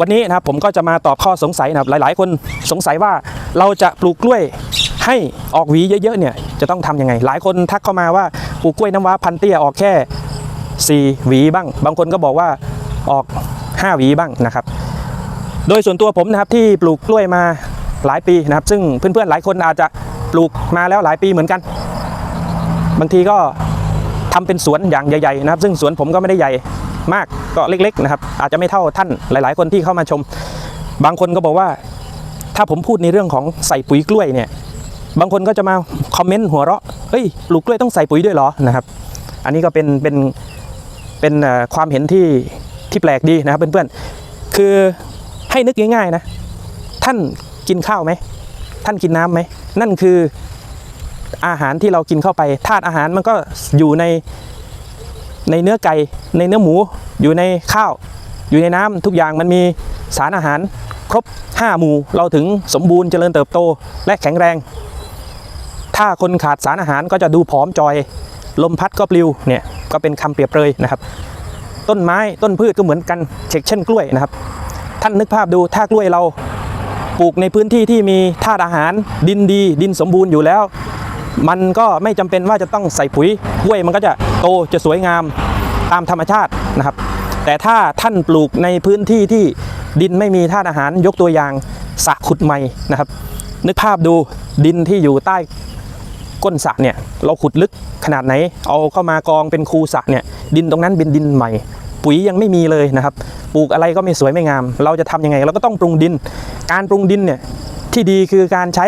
วันนี้นะครับผมก็จะมาตอบข้อสงสัยนะครับหลาย ๆ คนสงสัยว่าเราจะปลูกกล้วยให้ออกหวีเยอะๆเนี่ยจะต้องทำยังไง หลายคนทักเข้ามาว่าปลูกกล้วยน้ำว้าพันเตี้ยออกแค่ 4 หวีบ้าง บางคนก็บอกว่าออก 5 หวีบ้างนะครับ โดยส่วนตัวผมนะครับที่ปลูกกล้วยมาหลายปีนะครับ ซึ่งเพื่อนๆหลายคนอาจจะปลูกมาแล้วหลายปีเหมือนกัน บางทีก็ทำเป็นสวนอย่างใหญ่ๆนะครับ ซึ่งสวนผมก็ไม่ได้ใหญ่ มากก็เล็กๆนะครับอาจจะไม่เท่าท่านหลาย ๆ คนที่เข้ามาชม บางคนก็บอกว่า ถ้าผมพูดในเรื่องของใส่ปุ๋ยกล้วยเนี่ยบางคนก็จะมาคอมเมนต์หัวเราะเฮ้ยปลูกกล้วยต้องใส่ปุ๋ยด้วยเหรอนะครับ อันนี้ก็เป็นเป็นเป็นความเห็นที่ที่แปลกดีนะครับเพื่อนๆคือให้นึกง่ายๆนะ ท่านกินข้าวไหมท่านกินน้ำไหมนั่นคืออาหารที่เรากินเข้าไปธาตุอาหารมันก็อยู่ใน ในเนื้อไก่ในเนื้อหมูอยู่ในข้าว อยู่ในน้ำทุกอย่างมันมีสารอาหารครบ 5 หมู่เราถึงสมบูรณ์เจริญเติบโตและแข็งแรง ถ้าคนขาดสารอาหารก็จะดูผอมจอย ลมพัดก็ปลิวเนี่ยก็เป็นคำเปรียบเปรยนะครับ ต้นไม้ต้นพืชก็เหมือนกันเช่นเช่นกล้วยนะครับ ท่านนึกภาพดูถ้ากล้วยเราปลูกในพื้นที่ที่มีธาตุอาหารดินดี ดินสมบูรณ์อยู่แล้ว มันก็ไม่จำเป็นว่าจะต้องใส่ปุ๋ยกล้วยมันก็จะ โตจะสวยงามตามธรรมชาตินะครับ แต่ถ้าท่านปลูกในพื้นที่ที่ดินไม่มีธาตุอาหารยกตัวอย่างสระขุดใหม่นะครับ นึกภาพดูดินที่อยู่ใต้ก้นสระเนี่ยเราขุดลึกขนาดไหน เอาเข้ามากองเป็นคูสระเนี่ยดินตรงนั้นเป็นดินใหม่ปุ๋ยยังไม่มีเลยนะครับ ปลูกอะไรก็ไม่สวยไม่งาม เราจะทำยังไง เราก็ต้องปรุงดิน การปรุงดินเนี่ยที่ดีคือการใช้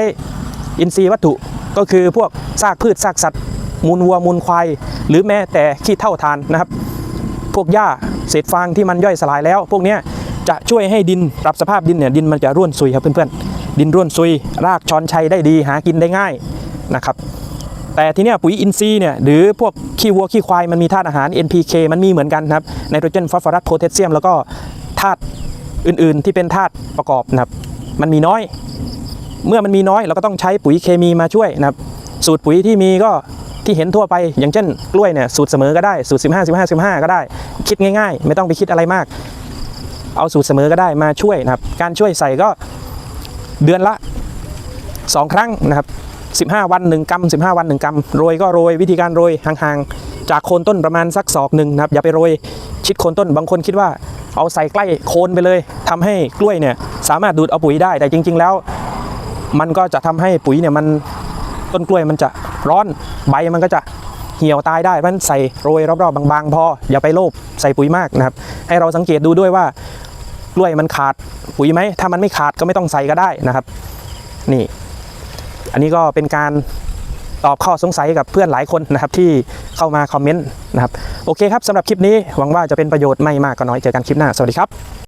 อินทรีย์วัตถุก็คือพวกซากพืชซากสัตว์ มูลวัวมูลควายหรือแม้แต่ขี้เท่าทานนะครับ พวกหญ้าเศษฟางที่มันย่อยสลายแล้ว พวกนี้จะช่วยให้ดินปรับสภาพดินเนี่ยดินมันจะร่วนซุยครับเพื่อนๆดินร่วนซุย รากช้อนชัยได้ดีหากินได้ง่ายนะครับแต่ทีเนี้ยปุ๋ยอินทรีย์เนี่ยหรือพวกขี้วัวขี้ควายมันมีธาตุอาหาร NPK มันมีเหมือนกันครับไนโตรเจนฟอสฟอรัสโพแทสเซียมแล้วก็ธาตุอื่นๆที่เป็นธาตุประกอบนะครับมันมีน้อย เมื่อมันมีน้อยเราก็ต้องใช้ปุ๋ยเคมีมาช่วยนะครับสูตรปุ๋ยที่มีก็ ที่เห็นทั่วไป อย่างเช่นกล้วยเนี่ยสูตรเสมอก็ได้สูตร 15 15 15 ก็ได้ คิดง่าย ๆ ไม่ต้องไปคิดอะไรมาก เอาสูตรเสมอก็ได้มาช่วยนะครับ การช่วยใส่ก็เดือนละ 2 ครั้งนะครับ15 วัน 1กรัม15 วัน 1กรัมโรยก็โรยวิธีการโรยห่างๆ จากโคนต้นประมาณสักศอกหนึ่งนะครับ อย่าไปโรยชิดโคนต้นบางคนคิดว่าเอาใส่ใกล้โคนไปเลยทำให้กล้วยเนี่ยสามารถดูดเอาปุ๋ยได้แต่จริง ๆ แล้ว มันก็จะทำให้ปุ๋ยเนี่ยมัน ต้นกล้วยมันจะร้อนใบมันก็จะเหี่ยวตายได้เพราะฉะนั้นใส่โรยรอบๆบางๆ พออย่าไปโลภใส่ปุ๋ยมากนะครับ ให้เราสังเกตดูด้วยว่ากล้วยมันขาดปุ๋ยไหมถ้ามันไม่ขาดก็ไม่ต้องใส่ก็ได้นะครับ นี่ อันนี้ก็เป็นการตอบข้อสงสัยกับเพื่อนหลายคนนะครับที่เข้ามาคอมเมนต์นะครับ โอเคครับสำหรับคลิปนี้หวังว่าจะเป็นประโยชน์ไม่มากก็น้อยเจอกันคลิปหน้า สวัสดีครับ